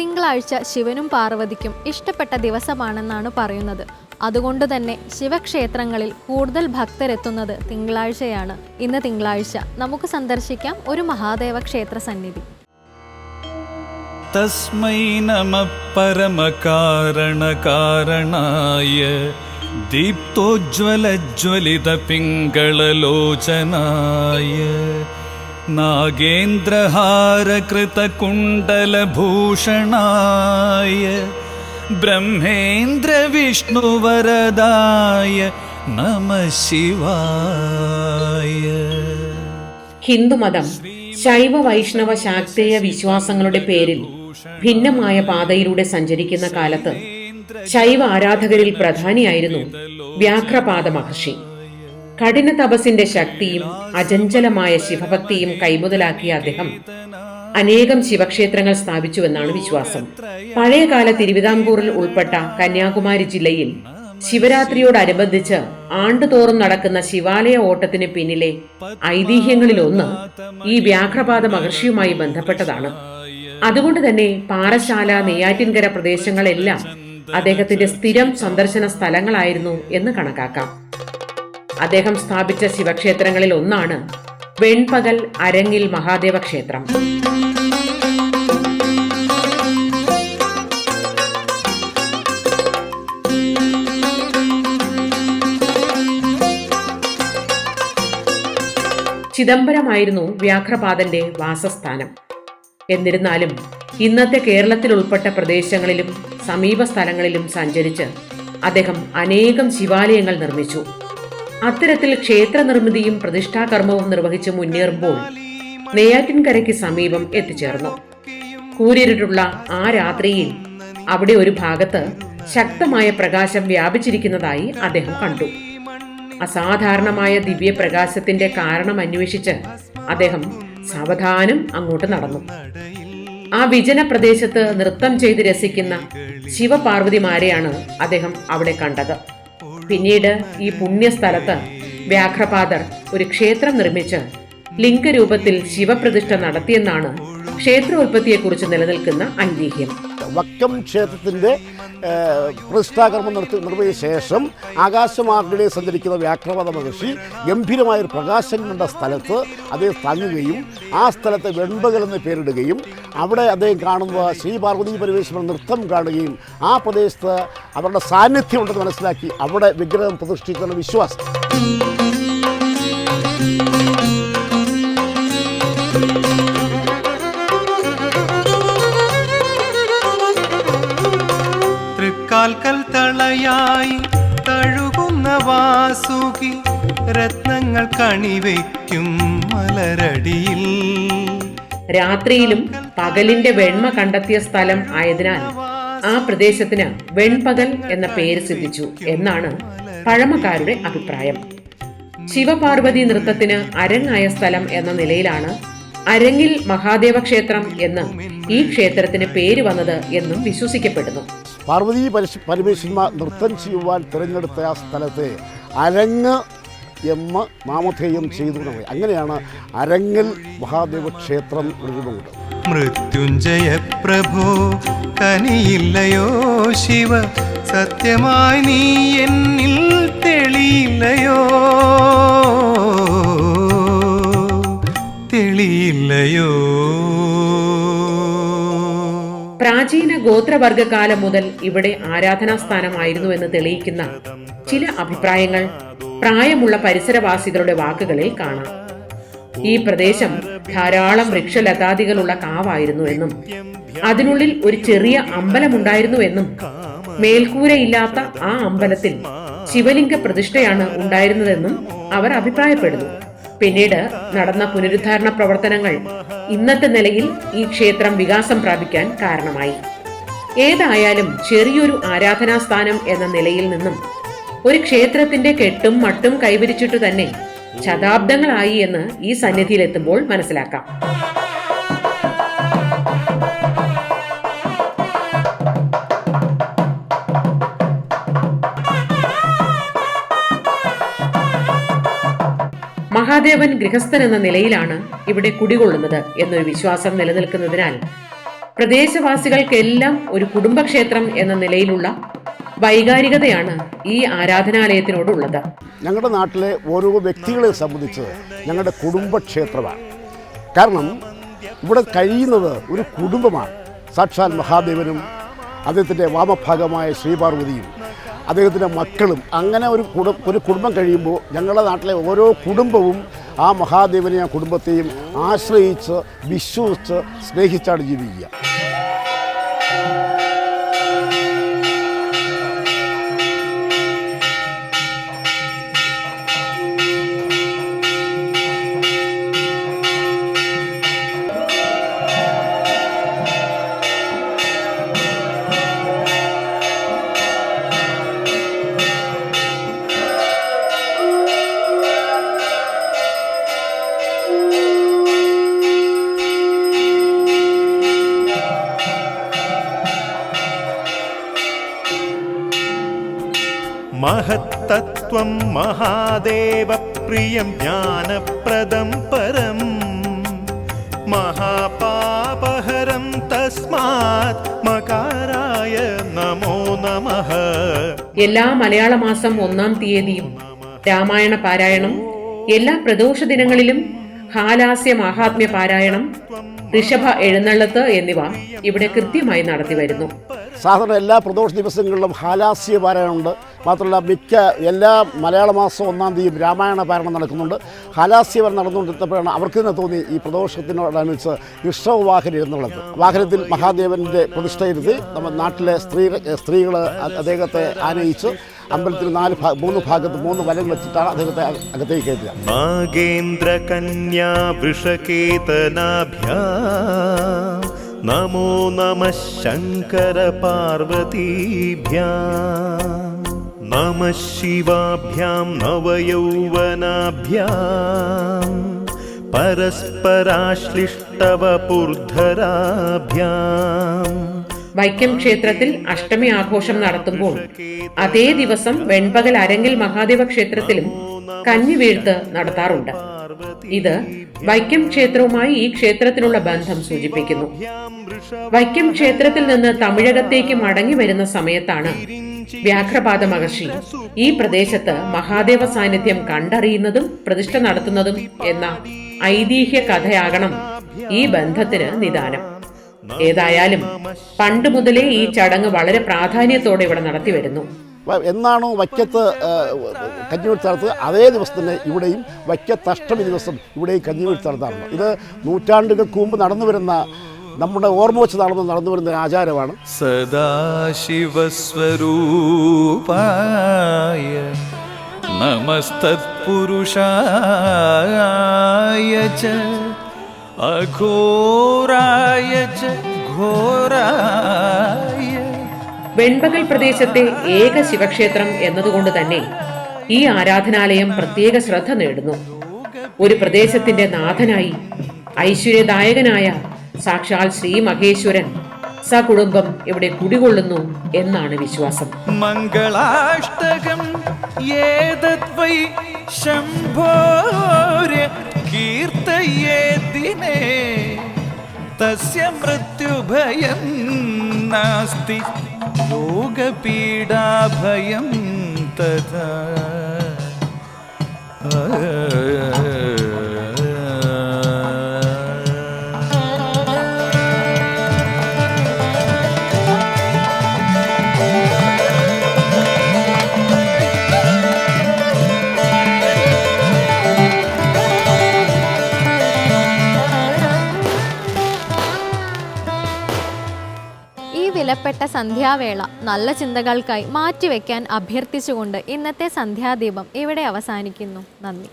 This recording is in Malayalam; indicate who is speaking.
Speaker 1: തിങ്കളാഴ്ച ശിവനും പാർവതിക്കും ഇഷ്ടപ്പെട്ട ദിവസമാണെന്നാണ് പറയുന്നത്. അതുകൊണ്ട് തന്നെ ശിവക്ഷേത്രങ്ങളിൽ കൂടുതൽ ഭക്തരെത്തുന്നത് തിങ്കളാഴ്ചയാണ്. ഇന്ന് തിങ്കളാഴ്ച. നമുക്ക് സന്ദർശിക്കാം ഒരു മഹാദേവ ക്ഷേത്ര സന്നിധി.
Speaker 2: തസ്മൈ നമ പരമകാരണകാരണായ ദീപ്തോജ്വലജ്വലിത പിങ്കളലോചനായ नागेन्द्रहारकृतकुण्डलभूषणाय ब्रह्मेन्द्रविष्णुवरदाय नमः शिवाय
Speaker 3: ഹിന്ദുമതം ശൈവ വൈഷ്ണവ ശാക്തേയ വിശ്വാസങ്ങളുടെ പേരിൽ ഭിന്നമായ പാതയിലൂടെ സഞ്ചരിക്കുന്ന കാലത്ത് ശൈവ ആരാധകരിൽ പ്രധാനിയായിരുന്നു വ്യാഘ്രപാദ മഹർഷി കഠിന തപസിന്റെ ശക്തിയും അചഞ്ചലമായ ശിവഭക്തിയും കൈമുതലാക്കിയ അദ്ദേഹം അനേകം ശിവക്ഷേത്രങ്ങൾ സ്ഥാപിച്ചുവെന്നാണ് വിശ്വാസം. പഴയകാല തിരുവിതാംകൂറിൽ ഉൾപ്പെട്ട കന്യാകുമാരി ജില്ലയിൽ ശിവരാത്രിയോടനുബന്ധിച്ച് ആണ്ടുതോറും നടക്കുന്ന ശിവാലയ ഓട്ടത്തിന് പിന്നിലെ ഐതിഹ്യങ്ങളിലൊന്ന് ഈ വ്യാഘ്രപാത മഹർഷിയുമായി ബന്ധപ്പെട്ടതാണ്. അതുകൊണ്ട് തന്നെ പാറശാല നെയ്യാറ്റിൻകര പ്രദേശങ്ങളെല്ലാം അദ്ദേഹത്തിന്റെ സ്ഥിരം സന്ദർശന സ്ഥലങ്ങളായിരുന്നു എന്ന് കണക്കാക്കാം. അദ്ദേഹം സ്ഥാപിച്ച ശിവക്ഷേത്രങ്ങളിൽ ഒന്നാണ് വെൺപകൽ അരങ്ങിൽ മഹാദേവ ക്ഷേത്രം ചിദംബരമായിരുന്നു വ്യാഘ്രപാദന്റെ വാസസ്ഥാനം. എന്നിരുന്നാലും ഇന്നത്തെ കേരളത്തിൽ ഉൾപ്പെട്ട പ്രദേശങ്ങളിലും സമീപ സ്ഥലങ്ങളിലും സഞ്ചരിച്ച് അദ്ദേഹം അനേകം ശിവാലയങ്ങൾ നിർമ്മിച്ചു. അത്തരത്തിൽ ക്ഷേത്ര നിർമ്മിതിയും പ്രതിഷ്ഠാകർമ്മവും നിർവഹിച്ച് മുന്നേറുമ്പോൾ നെയ്യാറ്റിൻകരയ്ക്ക് സമീപം എത്തിച്ചേർന്നു. കൂരിരുട്ടുള്ള ആ രാത്രിയിൽ അവിടെ ഒരു ഭാഗത്ത് ശക്തമായ പ്രകാശം വ്യാപിച്ചിരിക്കുന്നതായി അദ്ദേഹം കണ്ടു. അസാധാരണമായ ദിവ്യപ്രകാശത്തിന്റെ കാരണം അന്വേഷിച്ച് അദ്ദേഹം സാവധാനം അങ്ങോട്ട് നടന്നു. ആ വിജന പ്രദേശത്ത് നൃത്തം ചെയ്ത് രസിക്കുന്ന ശിവപാർവതിമാരെയാണ് അദ്ദേഹം അവിടെ കണ്ടത്. പിന്നീട് ഈ പുണ്യസ്ഥലത്ത് വ്യാഘ്രപാദർ ഒരു ക്ഷേത്രം നിർമ്മിച്ച് ലിംഗരൂപത്തിൽ ശിവപ്രതിഷ്ഠ നടത്തിയെന്നാണ് ക്ഷേത്രോത്പത്തിയെക്കുറിച്ച് നിലനിൽക്കുന്ന ഐതിഹ്യം.
Speaker 4: വക്കം ക്ഷേത്രത്തിന്റെ പ്രതിഷ്ഠാകർമ്മം നടത്തി നിർവഹിച്ച ശേഷം ആകാശമാർഗിലെ സഞ്ചരിക്കുന്ന വ്യാക്രമത മഹർഷി ഗംഭീരമായൊരു പ്രകാശം കണ്ട സ്ഥലത്ത് അദ്ദേഹം തങ്ങുകയും ആ സ്ഥലത്ത് വെൺപകൽ എന്ന് പേരിടുകയും അവിടെ അദ്ദേഹം കാണുന്ന ശ്രീ പാർവതി പരമേശ്വരൻ നൃത്തം കാണുകയും ആ പ്രദേശത്ത് അവരുടെ സാന്നിധ്യം ഉണ്ടെന്ന് മനസ്സിലാക്കി അവിടെ വിഗ്രഹം പ്രതിഷ്ഠിക്കുന്ന വിശ്വാസം.
Speaker 5: തൃക്കാൽക്കൽ തളയായി തഴുകുന്ന വാസുകി രത്നങ്ങൾ കണിവയ്ക്കും മലരടിയിൽ.
Speaker 3: രാത്രിയിലും പകലിന്റെ വെണ്മ കണ്ടെത്തിയ സ്ഥലം ആയതിനാൽ ആ പ്രദേശത്തിന് വെൺപകൽ എന്ന പേര് സിദ്ധിച്ചു എന്നാണ് പഴമക്കാരുടെ അഭിപ്രായം. ശിവപാർവതി നൃത്തത്തിന് അരങ്ങായ സ്ഥലം എന്ന നിലയിലാണ് അരങ്ങിൽ മഹാദേവ ക്ഷേത്രം എന്ന് ഈ ക്ഷേത്രത്തിന് പേര് വന്നത് എന്നും വിശ്വസിക്കപ്പെടുന്നു.
Speaker 4: പാർവതി പരമേശ്വരന്മ നൃത്തം ചെയ്യുവാൻ തിരഞ്ഞെടുത്ത ആ സ്ഥലത്തെ അരങ്ങ് എന്ന് നാമധേയം ചെയ്തു അങ്ങനെയാണ് അരങ്ങിൽ മഹാദേവ ക്ഷേത്രം എഴുതുന്നത്
Speaker 5: മൃത്യുഞ്ജയ പ്രഭോ കനിയില്ലയോ ശിവ സത്യമായി നീ എന്നിൽ തെളിയില്ലയോ
Speaker 3: ഗോത്രവർഗകാലം മുതൽ ഇവിടെ ആരാധനാസ്ഥാനമായിരുന്നു എന്ന് തെളിയിക്കുന്ന ചില അഭിപ്രായങ്ങൾ പ്രായമുള്ള പരിസരവാസികളുടെ വാക്കുകളിൽ കാണാം. ഈ പ്രദേശം ധാരാളം വൃക്ഷലതാദികളുള്ള കാവായിരുന്നു എന്നും അതിനുള്ളിൽ ഒരു ചെറിയ അമ്പലമുണ്ടായിരുന്നു എന്നും മേൽക്കൂരയില്ലാത്ത ആ അമ്പലത്തിൽ ശിവലിംഗ പ്രതിഷ്ഠയാണ് ഉണ്ടായിരുന്നതെന്നും അവർ അഭിപ്രായപ്പെടുന്നു. പിന്നീട് നടന്ന പുനരുദ്ധാരണ പ്രവർത്തനങ്ങൾ ഇന്നത്തെ നിലയിൽ ഈ ക്ഷേത്രം വികാസം പ്രാപിക്കാൻ കാരണമായി. ഏതായാലും ചെറിയൊരു ആരാധനാസ്ഥാനം എന്ന നിലയിൽ നിന്നും ഒരു ക്ഷേത്രത്തിന്റെ കെട്ടും മട്ടും കൈവരിച്ചിട്ടു തന്നെ ശതാബ്ദങ്ങളായി എന്ന് ഈ സന്നിധിയിലെത്തുമ്പോൾ മനസ്സിലാക്കാം. മഹാദേവൻ ഗൃഹസ്ഥൻ എന്ന നിലയിലാണ് ഇവിടെ കുടികൊള്ളുന്നത് എന്നൊരു വിശ്വാസം നിലനിൽക്കുന്നതിനാൽ പ്രദേശവാസികൾക്കെല്ലാം ഒരു കുടുംബക്ഷേത്രം എന്ന നിലയിലുള്ള വൈകാരികതയാണ് ഈ ആരാധനാലയത്തിനോടുള്ളത്.
Speaker 4: ഞങ്ങളുടെ നാട്ടിലെ ഓരോ വ്യക്തികളെ സംബന്ധിച്ച് ഞങ്ങളുടെ കുടുംബക്ഷേത്രമാണ്. കാരണം ഇവിടെ കഴിയുന്നത് ഒരു കുടുംബമാണ്. സാക്ഷാൽ മഹാദേവനും അദ്ദേഹത്തിന്റെ വാമഭാഗമായ ശ്രീപാർവതിയും അദ്ദേഹത്തിന്റെ മക്കളും അങ്ങനെ ഒരു കുടു ഒരു കുടുംബം കഴിയുമ്പോൾ ഞങ്ങളുടെ നാട്ടിലെ ഓരോ കുടുംബവും ആ മഹാദേവനെയും ആ കുടുംബത്തെയും ആശ്രയിച്ച് വിശ്വസിച്ച് സ്നേഹിച്ചാണ് ജീവിക്കുക.
Speaker 5: महत्तत्त्वं महादेवप्रियं ज्ञानप्रदं परम् महापापहरं तस्मात् मकाराय नमो नमः
Speaker 3: എല്ലാ മലയാള മാസം ഒന്നാം തീയതിയും രാമായണ പാരായണം എല്ലാ പ്രദോഷ ദിനങ്ങളിലും ഹാലാസ്യ മഹാത്മ്യ പാരായണം ഋഷഭ എഴുന്നള്ളത്ത് എന്നിവ ഇവിടെ കൃത്യമായി നടത്തി വരുന്നു
Speaker 4: സാധാരണ എല്ലാ പ്രദോഷ ദിവസങ്ങളിലും ഹാലാസ്യ പാരായണമുണ്ട് മാത്രമല്ല മിക്ക എല്ലാ മലയാള മാസം ഒന്നാം തീയതി രാമായണ പാരണം നടക്കുന്നുണ്ട്. ഹലാസ്യവൻ നടന്നുകൊണ്ടിരുന്നപ്പോഴാണ് അവർക്ക് തന്നെ തോന്നി ഈ പ്രദോഷത്തിനോടനുസരിച്ച് വിഷ്ണവ വാഹനം എന്നുള്ളത് വാഹനത്തിൽ മഹാദേവന്റെ പ്രതിഷ്ഠയിരുത്തി നമ്മുടെ നാട്ടിലെ സ്ത്രീ സ്ത്രീകൾ അദ്ദേഹത്തെ ആനയിച്ച് അമ്പലത്തിൽ നാല് മൂന്ന് ഭാഗത്ത് മൂന്ന് വലം വെച്ചിട്ടാണ് അദ്ദേഹത്തെ അകത്തേക്ക് കയറ്റുക
Speaker 5: നാഗേന്ദ്ര കന്യാ വൃഷകേതനാഭ്യ. നമോ നമ ശങ്കര പാർവതീഭ്യ നമ ശിവാഭ്യാം നവയൗവനാഭ്യാം പരസ്പരാശ്ലിഷ്ടവപുർധരാഭ്യാം
Speaker 3: വൈക്കം ക്ഷേത്രത്തിൽ അഷ്ടമി ആഘോഷം നടത്തുമ്പോൾ അതേ ദിവസം വെൺപകൽ അരങ്ങിൽ മഹാദേവ ക്ഷേത്രത്തിലും കഞ്ഞിവീഴ്ത്ത് നടത്താറുണ്ട്. ഇത് വൈക്കം ക്ഷേത്രവുമായി ഈ ക്ഷേത്രത്തിനുള്ള ബന്ധം സൂചിപ്പിക്കുന്നു. വൈക്കം ക്ഷേത്രത്തിൽ നിന്ന് തമിഴകത്തേക്ക് മടങ്ങി വരുന്ന സമയത്താണ് വ്യാഘ്രപാദ മഹർഷി ഈ പ്രദേശത്ത് മഹാദേവ സാന്നിധ്യം കണ്ടറിയുന്നതും പ്രതിഷ്ഠ നടത്തുന്നതും എന്ന ഐതിഹ്യ കഥയാകണം ഈ ബന്ധത്തിന് നിദാനം. ഏതായാലും പണ്ട് മുതലേ ഈ ചടങ്ങ് വളരെ പ്രാധാന്യത്തോടെ ഇവിടെ നടത്തി വരുന്നു.
Speaker 4: എന്നാണോ വൈക്കത്ത് കഞ്ഞിവീഴ്ച നടത്തുക അതേ ദിവസം തന്നെ ഇവിടെയും വൈക്കത്തഷ്ടമി ദിവസം ഇവിടെയും കഞ്ഞിവീഴ്ച നടത്താറുണ്ട് ഇത് നൂറ്റാണ്ടുകൾക്ക് മുമ്പ് നടന്നു വരുന്ന നമ്മുടെ ഓർമ്മ വെച്ച് നടന്ന് നടന്നു വരുന്ന ആചാരമാണ്.
Speaker 2: സദാശിവസ്വരൂപായ നമസ്തത്പുരുഷായ അഘോരായ
Speaker 3: വെൺപകൽ പ്രദേശത്തെ ഏക ശിവക്ഷേത്രം എന്നതുകൊണ്ട് തന്നെ ഈ ആരാധനാലയം പ്രത്യേക ശ്രദ്ധ നേടുന്നു. ഒരു പ്രദേശത്തിന്റെ നാഥനായി ഐശ്വര്യദായകനായ സാക്ഷാൽ ശ്രീ മഹേശ്വരൻ സകുടുംബം ഇവിടെ കുടികൊള്ളുന്നു എന്നാണ് വിശ്വാസം.
Speaker 2: മംഗളാഷ്ടകം ഏതദ്വൈ ശംഭോര്യ കീർത്തയേ ദിനേ. തസ്യ മൃത്യുഭയം നാസ്തി. യോഗപീഡാഭയം
Speaker 1: തഥാ. വിലപ്പെട്ട സന്ധ്യാവേള നല്ല ചിന്തകൾക്കായി മാറ്റിവെക്കാൻ അഭ്യർത്ഥിച്ചുകൊണ്ട് ഇന്നത്തെ സന്ധ്യാദീപം ഇവിടെ അവസാനിക്കുന്നു. നന്ദി.